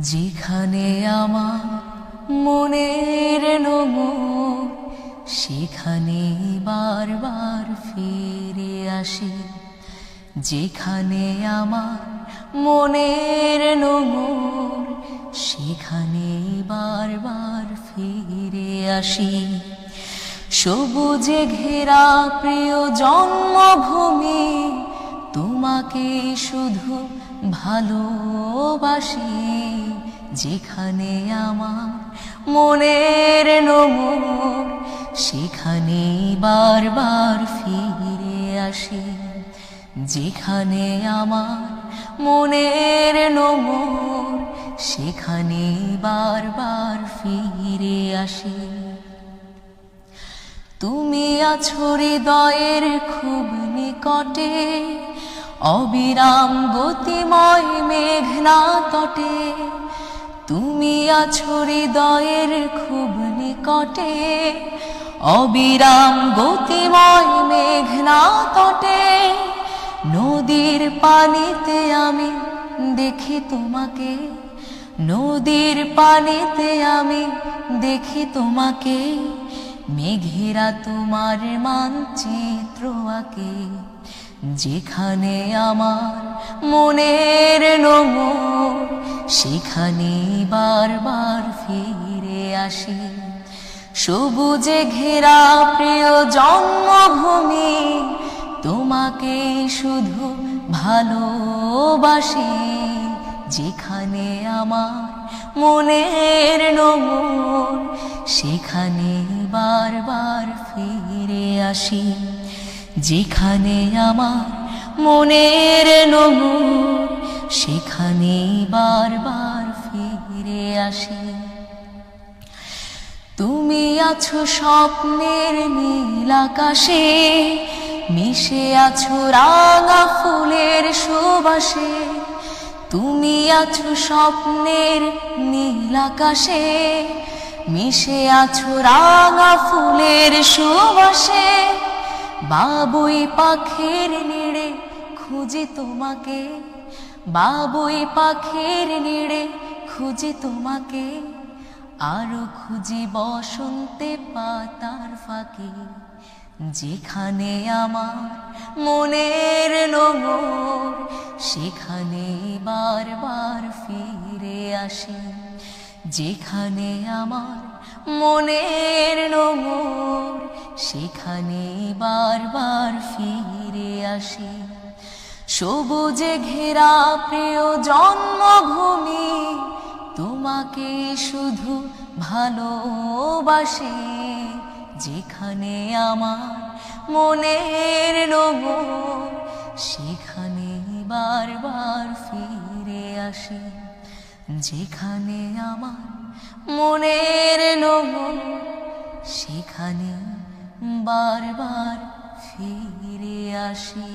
যেখানে আমার মনের নমো সেখানে বারবার ফিরে আসি। যেখানে আমার মনের নমর সেখানে বারবার ফিরে আসি। সবুজে ঘেরা প্রিয় জন্মভূমি তোমাকে শুধু ভালোবাসি, যেখানে আমার মনের নমর সেখানে বারবার ফিরে আসি, যেখানে আমার মনের নমর সেখানে বারবার ফিরে আসি। তুমি আছো হৃদয়ের খুব নিকটে অবিরাম গতিময় মেঘনা তটে। তুমি আছো হৃদয়ের খুব নিকটে। অবিরাম গতিময় মেঘনা তটে। নদীর পানিতে আমি দেখি তোমাকে। নদীর পানিতে আমি দেখি তোমাকে। মেঘেরা তোমার মানচিত্র আঁকে। যেখানে আমার মনের নমর সেখানে বারবার ফিরে আসি। সবুজে ঘেরা প্রিয় জন্মভূমি, তোমাকে শুধু ভালোবাসি। যেখানে আমার মনের নমর সেখানে বারবার ফিরে আসি। যেখানে আমার মনের নমর সেখানে বারবার ফিরে আসি। তুমি আছো স্বপ্নের নীল আকাশে, মিশে আছো রাঙা ফুলের সুবাসে। তুমি আছো স্বপ্নের নীল আকাশে, মিশে আছো রাঙা ফুলের সুবাসে। বাবুই পাখির নিড়ে খুঁজি তোমাকে। বাবুই পাখির নিড়ে খুঁজি তোমাকে। আরও খুঁজি বসন্তে পাতার ফাঁকে, যেখানে আমার মনের নমর সেখানে বারবার ফিরে আসি। যেখানে আমার মনের নমর সেখানে বারবার ফিরে আসি। সবুজে ঘেরা প্রিয় জন্মভূমি, তোমাকে শুধু ভালোবাসি। যেখানে আমার মনের নমর সেখানে বারবার ফিরে আসি। যেখানে আমার মনের নমর সেখানে বারবার ফিরে আসি।